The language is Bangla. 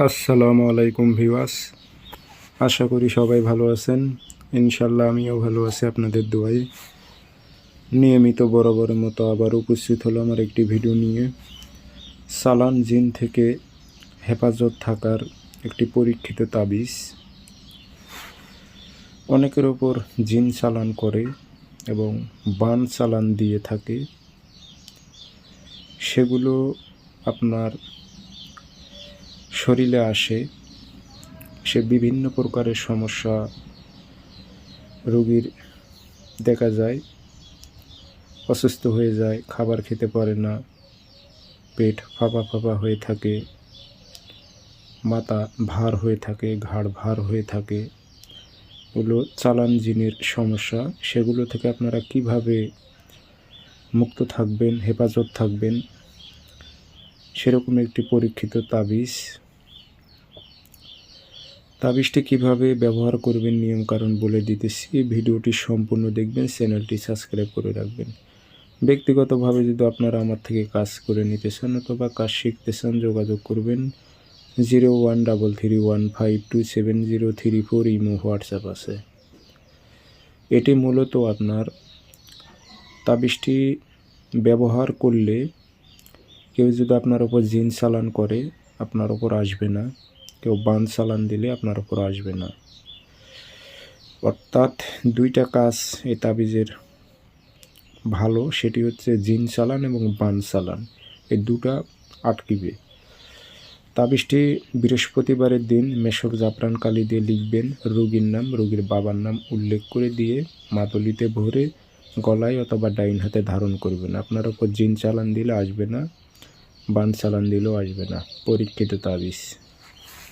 আসসালামু আলাইকুম ভিওয়াস আশা করি সবাই ভালো আছেন। ইনশাল্লাহ আমিও ভালো আছি আপনাদের দোয়াই নিয়মিত বরাবরের মতো আবার উপস্থিত হলো আমার একটি ভিডিও নিয়ে। সালান জিন থেকে হেফাজত থাকার একটি পরীক্ষিত তাবিজ। অনেকের ওপর জিন চালান করে এবং বান চালান দিয়ে থাকে। সেগুলো আপনার শরীরে আসে, সে বিভিন্ন প্রকারের সমস্যা রোগীর দেখা যায়, অসুস্থ হয়ে যায়, খাবার খেতে পারে না, পেট ফাঁপা ফাঁপা হয়ে থাকে, মাথা ভার হয়ে থাকে, ঘাড় ভার হয়ে থাকে, এগুলো চালান জিনের সমস্যা। সেগুলো থেকে আপনারা কীভাবে মুক্ত থাকবেন, হেফাজত থাকবেন, সেরকম একটি পরীক্ষিত তাবিজ তাবিজটি কীভাবে ব্যবহার করবেন নিয়মকানুন বলে দিতেছি। ভিডিওটি সম্পূর্ণ দেখবেন, চ্যানেলটি সাবস্ক্রাইব করে রাখবেন। ব্যক্তিগতভাবে যদি আপনারা আমার থেকে কাজ করে নিতে চান অথবা কাজ শিখতে চান, যোগাযোগ করবেন zero one double three one five two seven zero three four imo WhatsApp আছে। এটি মূলত আপনার তাবিজটি ব্যবহার করলে কেউ যদি আপনার ওপর জিন চালান করে, আপনার ওপর আসবে না। কেউ বান চালান দিলে আপনার ওপর আসবে না। অর্থাৎ দুইটা কাজ এই তাবিজের ভালো, সেটি হচ্ছে জিন চালান এবং বান চালান। এই দুটা আটকিবে। তাবিজটি বৃহস্পতিবারের দিন মেশক জাফরান কালি দিয়ে লিখবেন। রোগীর নাম, রোগীর বাবার নাম উল্লেখ করে দিয়ে মাদলিতে ভরে গলায় অথবা ডাইন হাতে ধারণ করবেন। আপনার ওপর জিন চালান দিলে আসবে না বান চালান দিলেও আসবে না। পরীক্ষিত তাবিজ।